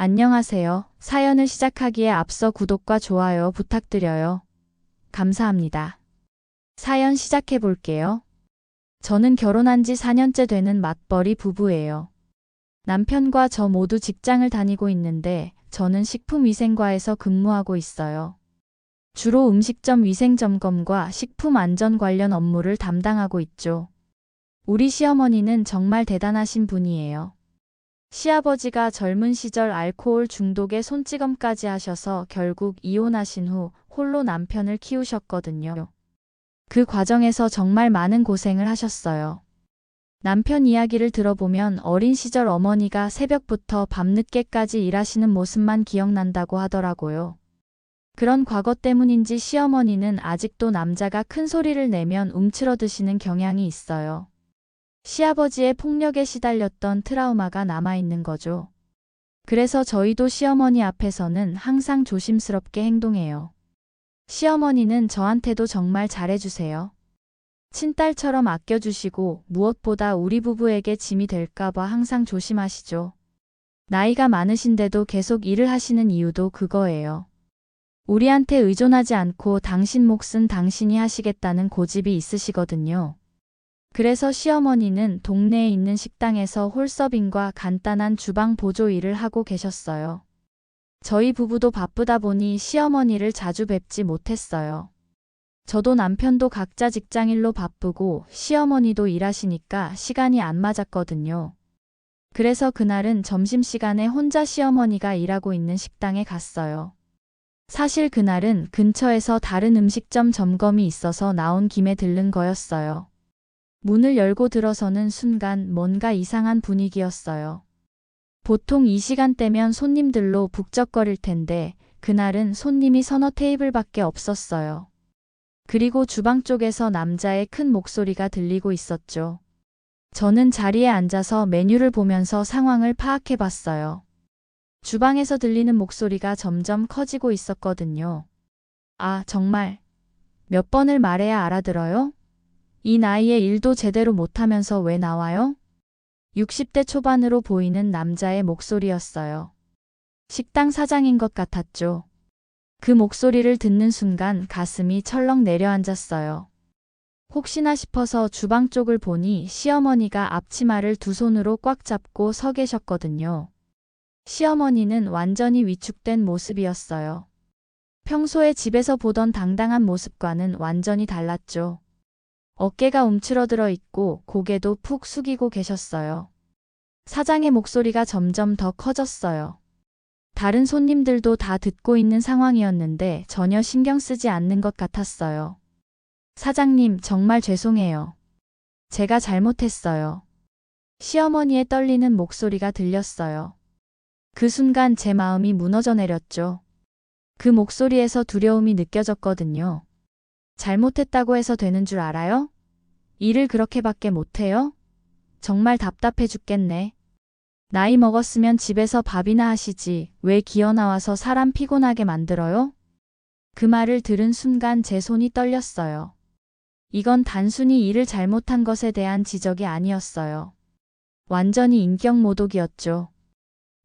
안녕하세요. 사연을 시작하기에 앞서 구독과 좋아요 부탁드려요. 감사합니다. 사연 시작해 볼게요. 저는 결혼한 지 4년째 되는 맞벌이 부부예요. 남편과 저 모두 직장을 다니고 있는데 저는 식품위생과에서 근무하고 있어요. 주로 음식점 위생점검과 식품 안전 관련 업무를 담당하고 있죠. 우리 시어머니는 정말 대단하신 분이에요. 시아버지가 젊은 시절 알코올 중독에 손찌검까지 하셔서 결국 이혼하신 후 홀로 남편을 키우셨거든요. 그 과정에서 정말 많은 고생을 하셨어요. 남편 이야기를 들어보면 어린 시절 어머니가 새벽부터 밤늦게까지 일하시는 모습만 기억난다고 하더라고요. 그런 과거 때문인지 시어머니는 아직도 남자가 큰 소리를 내면 움츠러드시는 경향이 있어요. 시아버지의 폭력에 시달렸던 트라우마가 남아있는 거죠. 그래서 저희도 시어머니 앞에서는 항상 조심스럽게 행동해요. 시어머니는 저한테도 정말 잘해주세요. 친딸처럼 아껴주시고 무엇보다 우리 부부에게 짐이 될까봐 항상 조심하시죠. 나이가 많으신데도 계속 일을 하시는 이유도 그거예요. 우리한테 의존하지 않고 당신 몫은 당신이 하시겠다는 고집이 있으시거든요. 그래서 시어머니는 동네에 있는 식당에서 홀서빙과 간단한 주방 보조 일을 하고 계셨어요. 저희 부부도 바쁘다 보니 시어머니를 자주 뵙지 못했어요. 저도 남편도 각자 직장일로 바쁘고 시어머니도 일하시니까 시간이 안 맞았거든요. 그래서 그날은 점심시간에 혼자 시어머니가 일하고 있는 식당에 갔어요. 사실 그날은 근처에서 다른 음식점 점검이 있어서 나온 김에 들른 거였어요. 문을 열고 들어서는 순간 뭔가 이상한 분위기였어요. 보통 이 시간대면 손님들로 북적거릴 텐데 그날은 손님이 서너 테이블밖에 없었어요. 그리고 주방 쪽에서 남자의 큰 목소리가 들리고 있었죠. 저는 자리에 앉아서 메뉴를 보면서 상황을 파악해 봤어요. 주방에서 들리는 목소리가 점점 커지고 있었거든요. 아, 정말. 몇 번을 말해야 알아들어요? 이 나이에 일도 제대로 못하면서 왜 나와요? 60대 초반으로 보이는 남자의 목소리였어요. 식당 사장인 것 같았죠. 그 목소리를 듣는 순간 가슴이 철렁 내려앉았어요. 혹시나 싶어서 주방 쪽을 보니 시어머니가 앞치마를 두 손으로 꽉 잡고 서 계셨거든요. 시어머니는 완전히 위축된 모습이었어요. 평소에 집에서 보던 당당한 모습과는 완전히 달랐죠. 어깨가 움츠러들어 있고 고개도 푹 숙이고 계셨어요. 사장의 목소리가 점점 더 커졌어요. 다른 손님들도 다 듣고 있는 상황이었는데 전혀 신경 쓰지 않는 것 같았어요. 사장님, 정말 죄송해요. 제가 잘못했어요. 시어머니의 떨리는 목소리가 들렸어요. 그 순간 제 마음이 무너져 내렸죠. 그 목소리에서 두려움이 느껴졌거든요. 잘못했다고 해서 되는 줄 알아요? 일을 그렇게밖에 못해요? 정말 답답해 죽겠네. 나이 먹었으면 집에서 밥이나 하시지 왜 기어 나와서 사람 피곤하게 만들어요? 그 말을 들은 순간 제 손이 떨렸어요. 이건 단순히 일을 잘못한 것에 대한 지적이 아니었어요. 완전히 인격 모독이었죠.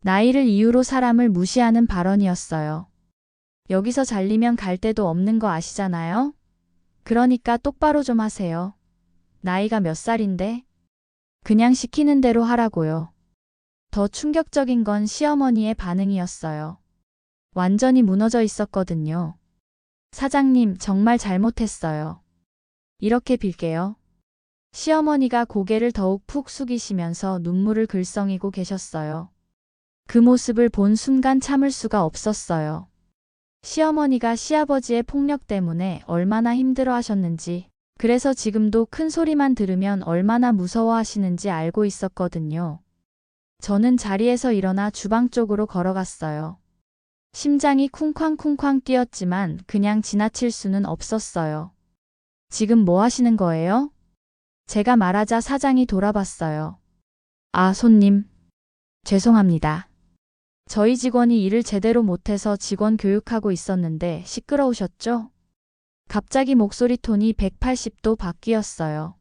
나이를 이유로 사람을 무시하는 발언이었어요. 여기서 잘리면 갈 데도 없는 거 아시잖아요? 그러니까 똑바로 좀 하세요. 나이가 몇 살인데? 그냥 시키는 대로 하라고요. 더 충격적인 건 시어머니의 반응이었어요. 완전히 무너져 있었거든요. 사장님, 정말 잘못했어요. 이렇게 빌게요. 시어머니가 고개를 더욱 푹 숙이시면서 눈물을 글썽이고 계셨어요. 그 모습을 본 순간 참을 수가 없었어요. 시어머니가 시아버지의 폭력 때문에 얼마나 힘들어 하셨는지, 그래서 지금도 큰 소리만 들으면 얼마나 무서워 하시는지 알고 있었거든요. 저는 자리에서 일어나 주방 쪽으로 걸어갔어요. 심장이 쿵쾅쿵쾅 뛰었지만 그냥 지나칠 수는 없었어요. 지금 뭐 하시는 거예요? 제가 말하자 사장이 돌아봤어요. 아, 손님. 죄송합니다. 저희 직원이 일을 제대로 못해서 직원 교육하고 있었는데 시끄러우셨죠? 갑자기 목소리 톤이 180도 바뀌었어요.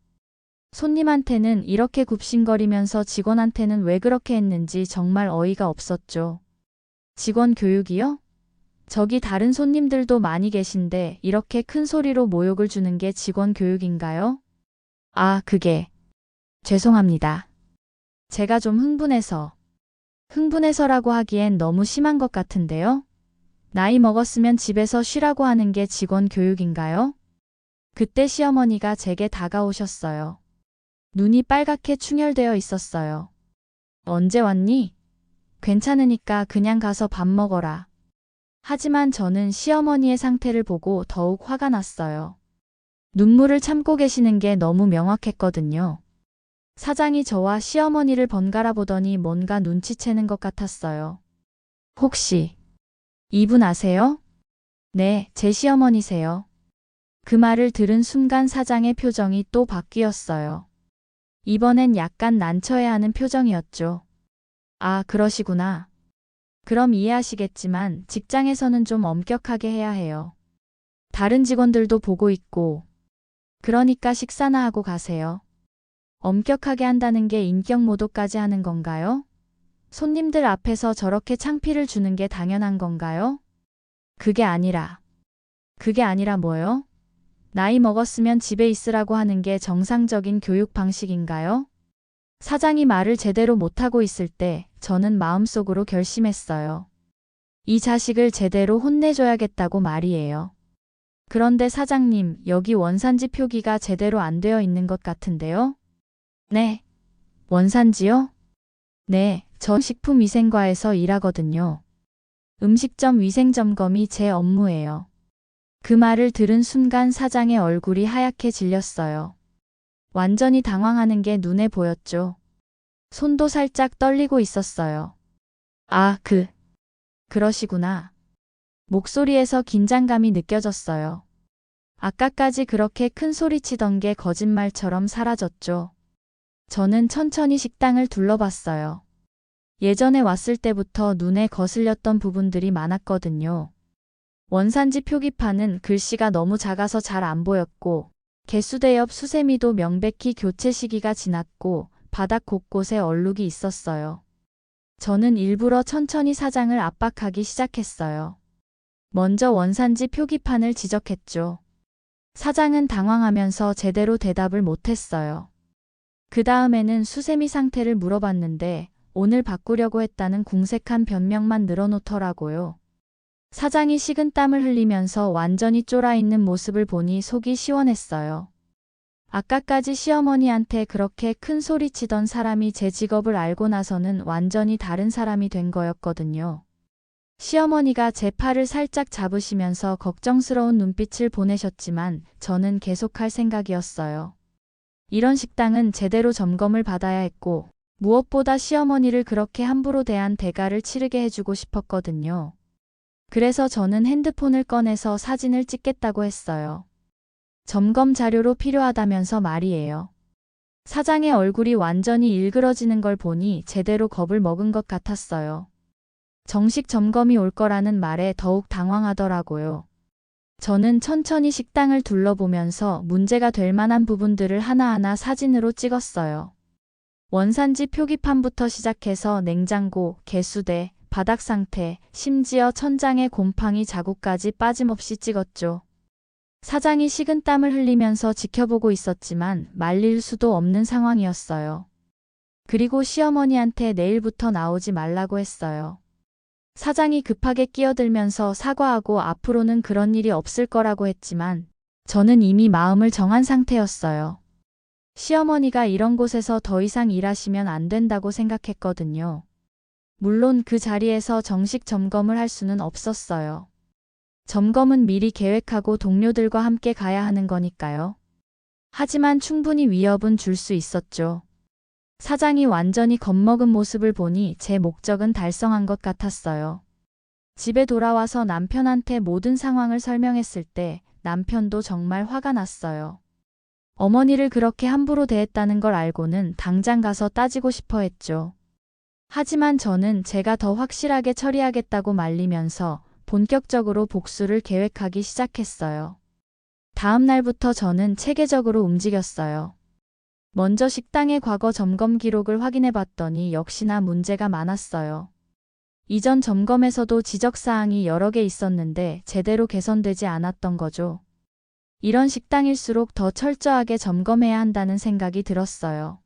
손님한테는 이렇게 굽신거리면서 직원한테는 왜 그렇게 했는지 정말 어이가 없었죠. 직원 교육이요? 저기 다른 손님들도 많이 계신데 이렇게 큰 소리로 모욕을 주는 게 직원 교육인가요? 아, 그게. 죄송합니다. 제가 좀 흥분해서. 흥분해서라고 하기엔 너무 심한 것 같은데요? 나이 먹었으면 집에서 쉬라고 하는 게 직원 교육인가요? 그때 시어머니가 제게 다가오셨어요. 눈이 빨갛게 충혈되어 있었어요. 언제 왔니? 괜찮으니까 그냥 가서 밥 먹어라. 하지만 저는 시어머니의 상태를 보고 더욱 화가 났어요. 눈물을 참고 계시는 게 너무 명확했거든요. 사장이 저와 시어머니를 번갈아 보더니 뭔가 눈치채는 것 같았어요. 혹시 이분 아세요? 네, 제 시어머니세요. 그 말을 들은 순간 사장의 표정이 또 바뀌었어요. 이번엔 약간 난처해하는 표정이었죠. 아, 그러시구나. 그럼 이해하시겠지만 직장에서는 좀 엄격하게 해야 해요. 다른 직원들도 보고 있고. 그러니까 식사나 하고 가세요. 엄격하게 한다는 게 인격 모독까지 하는 건가요? 손님들 앞에서 저렇게 창피를 주는 게 당연한 건가요? 그게 아니라. 그게 아니라 뭐요? 나이 먹었으면 집에 있으라고 하는 게 정상적인 교육 방식인가요? 사장이 말을 제대로 못하고 있을 때 저는 마음속으로 결심했어요. 이 자식을 제대로 혼내줘야겠다고 말이에요. 그런데 사장님, 여기 원산지 표기가 제대로 안 되어 있는 것 같은데요? 네. 원산지요? 네, 저 식품위생과에서 일하거든요. 음식점 위생점검이 제 업무예요. 그 말을 들은 순간 사장의 얼굴이 하얗게 질렸어요. 완전히 당황하는 게 눈에 보였죠. 손도 살짝 떨리고 있었어요. 아, 그. 그러시구나. 목소리에서 긴장감이 느껴졌어요. 아까까지 그렇게 큰 소리 치던 게 거짓말처럼 사라졌죠. 저는 천천히 식당을 둘러봤어요. 예전에 왔을 때부터 눈에 거슬렸던 부분들이 많았거든요. 원산지 표기판은 글씨가 너무 작아서 잘 안 보였고, 개수대 옆 수세미도 명백히 교체 시기가 지났고, 바닥 곳곳에 얼룩이 있었어요. 저는 일부러 천천히 사장을 압박하기 시작했어요. 먼저 원산지 표기판을 지적했죠. 사장은 당황하면서 제대로 대답을 못했어요. 그 다음에는 수세미 상태를 물어봤는데 오늘 바꾸려고 했다는 궁색한 변명만 늘어놓더라고요. 사장이 식은 땀을 흘리면서 완전히 쫄아있는 모습을 보니 속이 시원했어요. 아까까지 시어머니한테 그렇게 큰 소리 치던 사람이 제 직업을 알고 나서는 완전히 다른 사람이 된 거였거든요. 시어머니가 제 팔을 살짝 잡으시면서 걱정스러운 눈빛을 보내셨지만 저는 계속할 생각이었어요. 이런 식당은 제대로 점검을 받아야 했고 무엇보다 시어머니를 그렇게 함부로 대한 대가를 치르게 해주고 싶었거든요. 그래서 저는 핸드폰을 꺼내서 사진을 찍겠다고 했어요. 점검 자료로 필요하다면서 말이에요. 사장의 얼굴이 완전히 일그러지는 걸 보니 제대로 겁을 먹은 것 같았어요. 정식 점검이 올 거라는 말에 더욱 당황하더라고요. 저는 천천히 식당을 둘러보면서 문제가 될 만한 부분들을 하나하나 사진으로 찍었어요. 원산지 표기판부터 시작해서 냉장고, 개수대, 바닥 상태, 심지어 천장의 곰팡이 자국까지 빠짐없이 찍었죠. 사장이 식은 땀을 흘리면서 지켜보고 있었지만 말릴 수도 없는 상황이었어요. 그리고 시어머니한테 내일부터 나오지 말라고 했어요. 사장이 급하게 끼어들면서 사과하고 앞으로는 그런 일이 없을 거라고 했지만 저는 이미 마음을 정한 상태였어요. 시어머니가 이런 곳에서 더 이상 일하시면 안 된다고 생각했거든요. 물론 그 자리에서 정식 점검을 할 수는 없었어요. 점검은 미리 계획하고 동료들과 함께 가야 하는 거니까요. 하지만 충분히 위협은 줄 수 있었죠. 사장이 완전히 겁먹은 모습을 보니 제 목적은 달성한 것 같았어요. 집에 돌아와서 남편한테 모든 상황을 설명했을 때 남편도 정말 화가 났어요. 어머니를 그렇게 함부로 대했다는 걸 알고는 당장 가서 따지고 싶어 했죠. 하지만 저는 제가 더 확실하게 처리하겠다고 말리면서 본격적으로 복수를 계획하기 시작했어요. 다음 날부터 저는 체계적으로 움직였어요. 먼저 식당의 과거 점검 기록을 확인해 봤더니 역시나 문제가 많았어요. 이전 점검에서도 지적사항이 여러 개 있었는데 제대로 개선되지 않았던 거죠. 이런 식당일수록 더 철저하게 점검해야 한다는 생각이 들었어요.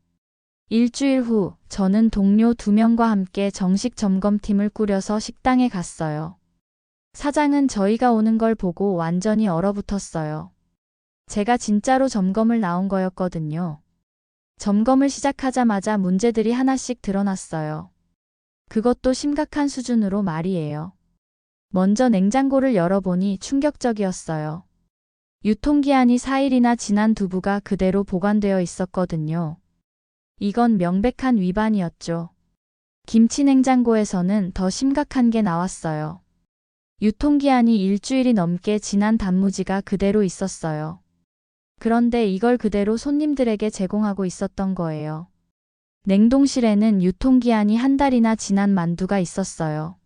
일주일 후, 저는 동료 두 명과 함께 정식 점검팀을 꾸려서 식당에 갔어요. 사장은 저희가 오는 걸 보고 완전히 얼어붙었어요. 제가 진짜로 점검을 나온 거였거든요. 점검을 시작하자마자 문제들이 하나씩 드러났어요. 그것도 심각한 수준으로 말이에요. 먼저 냉장고를 열어보니 충격적이었어요. 유통기한이 4일이나 지난 두부가 그대로 보관되어 있었거든요. 이건 명백한 위반이었죠. 김치 냉장고에서는 더 심각한 게 나왔어요. 유통기한이 일주일이 넘게 지난 단무지가 그대로 있었어요. 그런데 이걸 그대로 손님들에게 제공하고 있었던 거예요. 냉동실에는 유통기한이 한 달이나 지난 만두가 있었어요.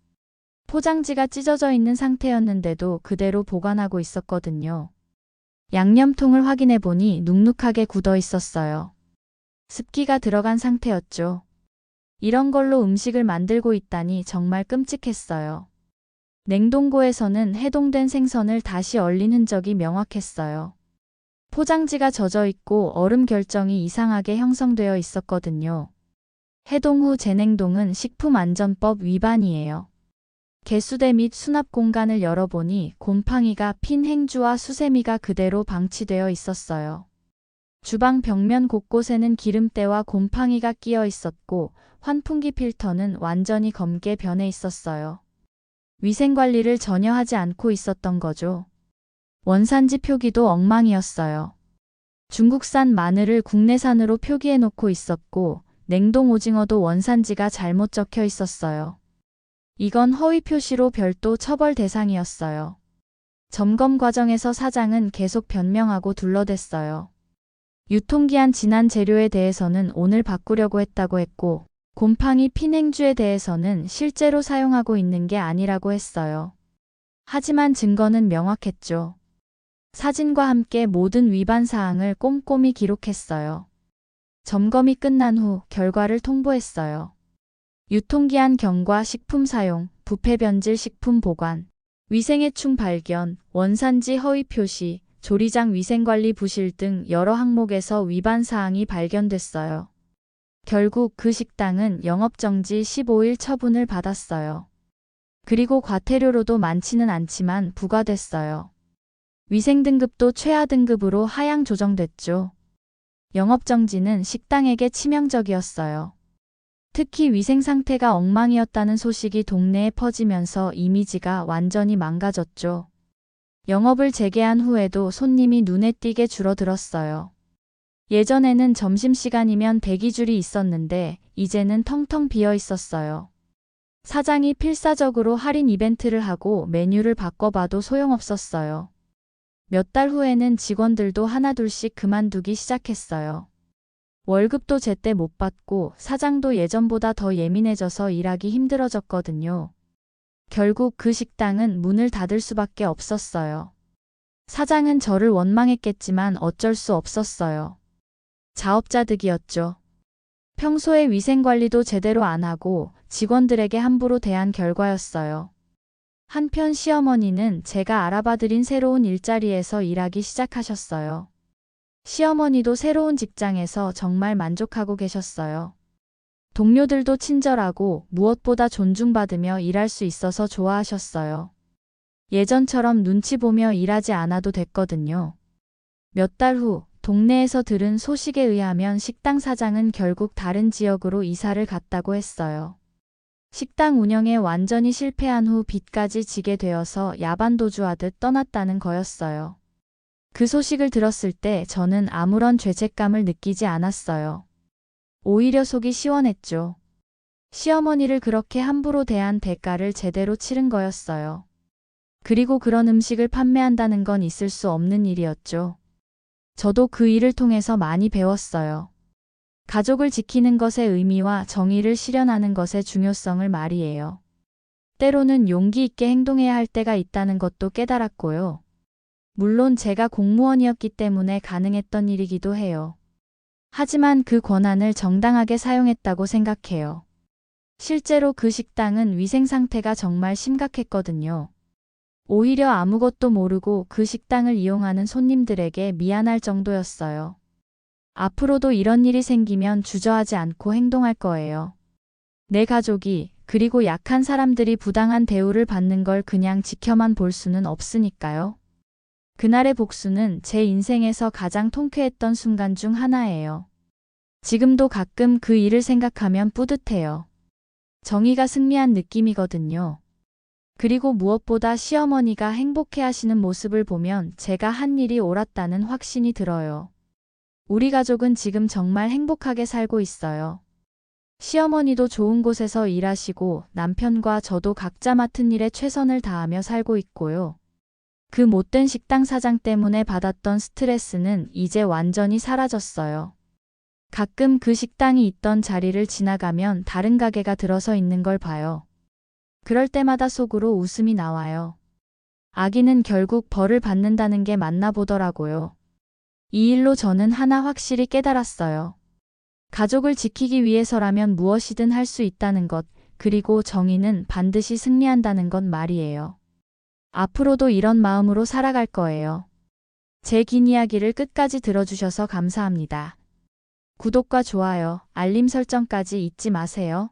포장지가 찢어져 있는 상태였는데도 그대로 보관하고 있었거든요. 양념통을 확인해 보니 눅눅하게 굳어 있었어요. 습기가 들어간 상태였죠. 이런 걸로 음식을 만들고 있다니 정말 끔찍했어요. 냉동고에서는 해동된 생선을 다시 얼린 흔적이 명확했어요. 포장지가 젖어 있고 얼음 결정이 이상하게 형성되어 있었거든요. 해동 후 재냉동은 식품안전법 위반이에요. 개수대 및 수납 공간을 열어보니 곰팡이가 핀 행주와 수세미가 그대로 방치되어 있었어요. 주방 벽면 곳곳에는 기름때와 곰팡이가 끼어 있었고 환풍기 필터는 완전히 검게 변해 있었어요. 위생 관리를 전혀 하지 않고 있었던 거죠. 원산지 표기도 엉망이었어요. 중국산 마늘을 국내산으로 표기해 놓고 있었고 냉동 오징어도 원산지가 잘못 적혀 있었어요. 이건 허위 표시로 별도 처벌 대상이었어요. 점검 과정에서 사장은 계속 변명하고 둘러댔어요. 유통기한 지난 재료에 대해서는 오늘 바꾸려고 했다고 했고, 곰팡이 피냉주에 대해서는 실제로 사용하고 있는 게 아니라고 했어요. 하지만 증거는 명확했죠. 사진과 함께 모든 위반 사항을 꼼꼼히 기록했어요. 점검이 끝난 후 결과를 통보했어요. 유통기한 경과 식품 사용, 부패 변질 식품 보관, 위생해충 발견, 원산지 허위 표시, 조리장 위생관리 부실 등 여러 항목에서 위반 사항이 발견됐어요. 결국 그 식당은 영업정지 15일 처분을 받았어요. 그리고 과태료로도 많지는 않지만 부과됐어요. 위생 등급도 최하 등급으로 하향 조정됐죠. 영업 정지는 식당에게 치명적이었어요. 특히 위생 상태가 엉망이었다는 소식이 동네에 퍼지면서 이미지가 완전히 망가졌죠. 영업을 재개한 후에도 손님이 눈에 띄게 줄어들었어요. 예전에는 점심시간이면 대기줄이 있었는데 이제는 텅텅 비어 있었어요. 사장이 필사적으로 할인 이벤트를 하고 메뉴를 바꿔봐도 소용없었어요. 몇 달 후에는 직원들도 하나둘씩 그만두기 시작했어요. 월급도 제때 못 받고 사장도 예전보다 더 예민해져서 일하기 힘들어졌거든요. 결국 그 식당은 문을 닫을 수밖에 없었어요. 사장은 저를 원망했겠지만 어쩔 수 없었어요. 자업자득이었죠. 평소에 위생관리도 제대로 안 하고 직원들에게 함부로 대한 결과였어요. 한편 시어머니는 제가 알아봐드린 새로운 일자리에서 일하기 시작하셨어요. 시어머니도 새로운 직장에서 정말 만족하고 계셨어요. 동료들도 친절하고 무엇보다 존중받으며 일할 수 있어서 좋아하셨어요. 예전처럼 눈치 보며 일하지 않아도 됐거든요. 몇 달 후, 동네에서 들은 소식에 의하면 식당 사장은 결국 다른 지역으로 이사를 갔다고 했어요. 식당 운영에 완전히 실패한 후 빚까지 지게 되어서 야반도주하듯 떠났다는 거였어요. 그 소식을 들었을 때 저는 아무런 죄책감을 느끼지 않았어요. 오히려 속이 시원했죠. 시어머니를 그렇게 함부로 대한 대가를 제대로 치른 거였어요. 그리고 그런 음식을 판매한다는 건 있을 수 없는 일이었죠. 저도 그 일을 통해서 많이 배웠어요. 가족을 지키는 것의 의미와 정의를 실현하는 것의 중요성을 말이에요. 때로는 용기 있게 행동해야 할 때가 있다는 것도 깨달았고요. 물론 제가 공무원이었기 때문에 가능했던 일이기도 해요. 하지만 그 권한을 정당하게 사용했다고 생각해요. 실제로 그 식당은 위생 상태가 정말 심각했거든요. 오히려 아무것도 모르고 그 식당을 이용하는 손님들에게 미안할 정도였어요. 앞으로도 이런 일이 생기면 주저하지 않고 행동할 거예요. 내 가족이, 그리고 약한 사람들이 부당한 대우를 받는 걸 그냥 지켜만 볼 수는 없으니까요. 그날의 복수는 제 인생에서 가장 통쾌했던 순간 중 하나예요. 지금도 가끔 그 일을 생각하면 뿌듯해요. 정의가 승리한 느낌이거든요. 그리고 무엇보다 시어머니가 행복해 하시는 모습을 보면 제가 한 일이 옳았다는 확신이 들어요. 우리 가족은 지금 정말 행복하게 살고 있어요. 시어머니도 좋은 곳에서 일하시고 남편과 저도 각자 맡은 일에 최선을 다하며 살고 있고요. 그 못된 식당 사장 때문에 받았던 스트레스는 이제 완전히 사라졌어요. 가끔 그 식당이 있던 자리를 지나가면 다른 가게가 들어서 있는 걸 봐요. 그럴 때마다 속으로 웃음이 나와요. 아기는 결국 벌을 받는다는 게 맞나 보더라고요. 이 일로 저는 하나 확실히 깨달았어요. 가족을 지키기 위해서라면 무엇이든 할 수 있다는 것, 그리고 정의는 반드시 승리한다는 것 말이에요. 앞으로도 이런 마음으로 살아갈 거예요. 제 긴 이야기를 끝까지 들어주셔서 감사합니다. 구독과 좋아요, 알림 설정까지 잊지 마세요.